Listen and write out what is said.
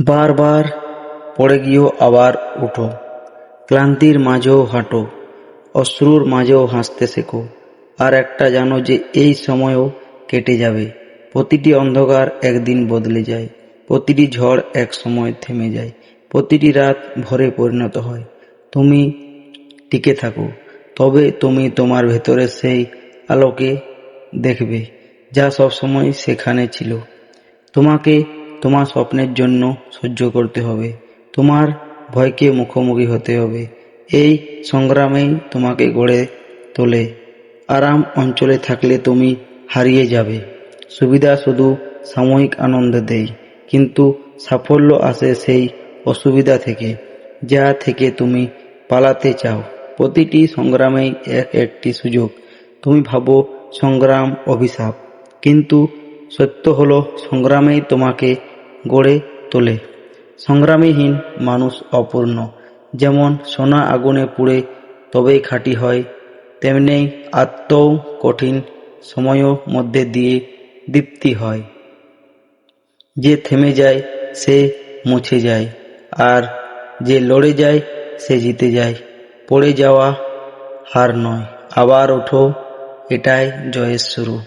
বারবার পড়ে গিয়েও আবার উঠো। ক্লান্তির মাঝেও হাঁটো, অশ্রুর মাঝেও হাসতে শেখো। আর একটা জানো যে এই সময়ও কেটে যাবে। প্রতিটি অন্ধকার একদিন বদলে যায়। প্রতিটি ঝড় এক সময় থেমে যায়। প্রতিটি রাত ভরে পরিণত হয়। তুমি টিকে থাকো। তবে তুমি তোমার ভেতরে সেই আলোকে দেখবে যা সবসময় সেখানে ছিল। তোমাকে তোমার স্বপ্নের জন্য সহ্য করতে হবে। তোমার ভয়কে মুখোমুখি হতে হবে। এই সংগ্রামেই তোমাকে গড়ে তোলে। আরাম অঞ্চলে থাকলে তুমি হারিয়ে যাবে। সুবিধা শুধু সাময়িক আনন্দ দেয় কিন্তু সাফল্য আসে সেই অসুবিধা থেকে, যা থেকে তুমি পালাতে চাও। প্রতিটি সংগ্রামেই এক একটি সুযোগ। তুমি ভাবো, সংগ্রাম অভিশাপ, কিন্তু সত্য হলো, সংগ্রামেই তোমাকে গড়ে তোলে। সংগ্রামীহীন মানুষ অপূর্ণ। যেমন সোনা আগুনে পুড়ে তবেই খাঁটি হয়, তেমনি আত্মও কঠিন সময়ও মধ্যে দিয়ে দীপ্তি হয়। যে থেমে যায়, সে মুছে যায়, আর যে লড়ে যায়, সে জিতে যায়। পড়ে যাওয়া হার নয়, আবার ওঠো, এটাই জয়ের শুরু।